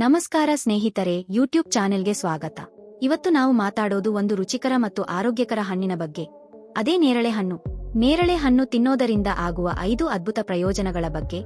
ನಮಸ್ಕಾರ ಸ್ನೇಹಿತರೆ ಯೂಟ್ಯೂಬ್ ಚಾನೆಲ್ಗೆ ಸ್ವಾಗತ. ಇವತ್ತು ನಾವು ಮಾತಾಡೋದು ಒಂದು ರುಚಿಕರ ಮತ್ತು ಆರೋಗ್ಯಕರ ಹಣ್ಣಿನ ಬಗ್ಗೆ. ಅದೇ ನೇರಳೆ ಹಣ್ಣು. ನೇರಳೆ ಹಣ್ಣು ತಿನ್ನೋದರಿಂದ ಆಗುವ ಐದು ಅದ್ಭುತ ಪ್ರಯೋಜನಗಳ ಬಗ್ಗೆ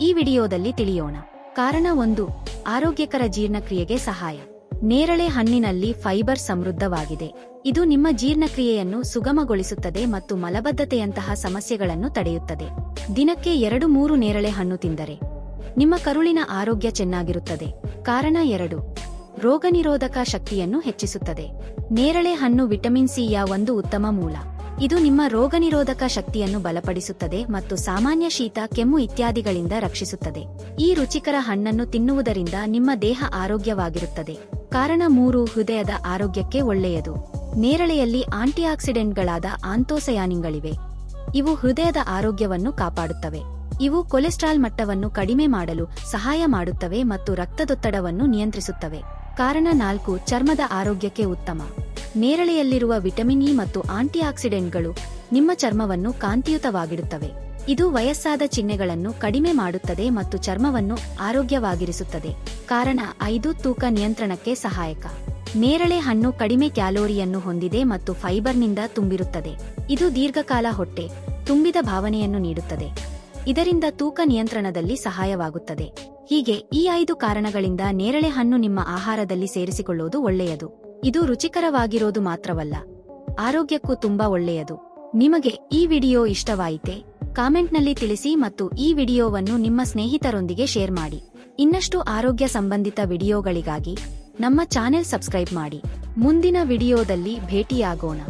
ಈ ವಿಡಿಯೋದಲ್ಲಿ ತಿಳಿಯೋಣ. ಕಾರಣ ಒಂದು, ಆರೋಗ್ಯಕರ ಜೀರ್ಣಕ್ರಿಯೆಗೆ ಸಹಾಯ. ನೇರಳೆ ಹಣ್ಣಿನಲ್ಲಿ ಫೈಬರ್ ಸಮೃದ್ಧವಾಗಿದೆ. ಇದು ನಿಮ್ಮ ಜೀರ್ಣಕ್ರಿಯೆಯನ್ನು ಸುಗಮಗೊಳಿಸುತ್ತದೆ ಮತ್ತು ಮಲಬದ್ಧತೆಯಂತಹ ಸಮಸ್ಯೆಗಳನ್ನು ತಡೆಯುತ್ತದೆ. ದಿನಕ್ಕೆ ಎರಡು ಮೂರು ನೇರಳೆ ಹಣ್ಣು ತಿಂದರೆ ನಿಮ್ಮ ಕರುಳಿನ ಆರೋಗ್ಯ ಚೆನ್ನಾಗಿರುತ್ತದೆ. ಕಾರಣ ಎರಡು. ರೋಗನಿರೋಧಕ ಶಕ್ತಿಯನ್ನು ಹೆಚ್ಚಿಸುತ್ತದೆ. ನೇರಳೆ ಹಣ್ಣು ವಿಟಮಿನ್ ಸಿಯ ಒಂದು ಉತ್ತಮ ಮೂಲ. ಇದು ನಿಮ್ಮ ರೋಗನಿರೋಧಕ ಶಕ್ತಿಯನ್ನು ಬಲಪಡಿಸುತ್ತದೆ ಮತ್ತು ಸಾಮಾನ್ಯ ಶೀತ, ಕೆಮ್ಮು ಇತ್ಯಾದಿಗಳಿಂದ ರಕ್ಷಿಸುತ್ತದೆ. ಈ ರುಚಿಕರ ಹಣ್ಣನ್ನು ತಿನ್ನುವುದರಿಂದ ನಿಮ್ಮ ದೇಹ ಆರೋಗ್ಯವಾಗಿರುತ್ತದೆ. ಕಾರಣ ಮೂರು, ಹೃದಯದ ಆರೋಗ್ಯಕ್ಕೆ ಒಳ್ಳೆಯದು. ನೇರಳೆಯಲ್ಲಿ ಆಂಟಿಆಕ್ಸಿಡೆಂಟ್ಗಳಾದ ಆಂತೋಸಯಾನಿನ್ಗಳಿವೆ ಇವು ಹೃದಯದ ಆರೋಗ್ಯವನ್ನು ಕಾಪಾಡುತ್ತವೆ. ಇವು ಕೊಲೆಸ್ಟ್ರಾಲ್ ಮಟ್ಟವನ್ನು ಕಡಿಮೆ ಮಾಡಲು ಸಹಾಯ ಮಾಡುತ್ತವೆ ಮತ್ತು ರಕ್ತದೊತ್ತಡವನ್ನು ನಿಯಂತ್ರಿಸುತ್ತವೆ. ಕಾರಣ ನಾಲ್ಕು, ಚರ್ಮದ ಆರೋಗ್ಯಕ್ಕೆ ಉತ್ತಮ. ನೇರಳೆಯಲ್ಲಿರುವ ವಿಟಮಿನ್ ಇ ಮತ್ತು ಆಂಟಿಆಕ್ಸಿಡೆಂಟ್ಗಳು ನಿಮ್ಮ ಚರ್ಮವನ್ನು ಕಾಂತಿಯುತವಾಗಿಡುತ್ತವೆ. ಇದು ವಯಸ್ಸಾದ ಚಿಹ್ನೆಗಳನ್ನು ಕಡಿಮೆ ಮಾಡುತ್ತದೆ ಮತ್ತು ಚರ್ಮವನ್ನು ಆರೋಗ್ಯವಾಗಿರಿಸುತ್ತದೆ. ಕಾರಣ ಐದು, ತೂಕ ನಿಯಂತ್ರಣಕ್ಕೆ ಸಹಾಯಕ. ನೇರಳೆ ಹಣ್ಣು ಕಡಿಮೆ ಕ್ಯಾಲೋರಿಯನ್ನು ಹೊಂದಿದೆ ಮತ್ತು ಫೈಬರ್ನಿಂದ ತುಂಬಿರುತ್ತದೆ. ಇದು ದೀರ್ಘಕಾಲ ಹೊಟ್ಟೆ, ತುಂಬಿದ ಭಾವನೆಯನ್ನು ನೀಡುತ್ತದೆ. ಇದರಿಂದ ತೂಕ ನಿಯಂತ್ರಣದಲ್ಲಿ ಸಹಾಯವಾಗುತ್ತದೆ. ಹೀಗೆ ಈ ಐದು ಕಾರಣಗಳಿಂದ ನೇರಳೆ ಹಣ್ಣು ನಿಮ್ಮ ಆಹಾರದಲ್ಲಿ ಸೇರಿಸಿಕೊಳ್ಳುವುದು ಒಳ್ಳೆಯದು. ಇದು ರುಚಿಕರವಾಗಿರೋದು ಮಾತ್ರವಲ್ಲ, ಆರೋಗ್ಯಕ್ಕೂ ತುಂಬಾ ಒಳ್ಳೆಯದು. ನಿಮಗೆ ಈ ವಿಡಿಯೋ ಇಷ್ಟವಾಯಿತೆ, ಕಾಮೆಂಟ್ನಲ್ಲಿ ತಿಳಿಸಿ ಮತ್ತು ಈ ವಿಡಿಯೋವನ್ನು ನಿಮ್ಮ ಸ್ನೇಹಿತರೊಂದಿಗೆ ಶೇರ್ ಮಾಡಿ. ಇನ್ನಷ್ಟು ಆರೋಗ್ಯ ಸಂಬಂಧಿತ ವಿಡಿಯೋಗಳಿಗಾಗಿ ನಮ್ಮ ಚಾನೆಲ್ ಸಬ್ಸ್ಕ್ರೈಬ್ ಮಾಡಿ. ಮುಂದಿನ ವಿಡಿಯೋದಲ್ಲಿ ಭೇಟಿಯಾಗೋಣ.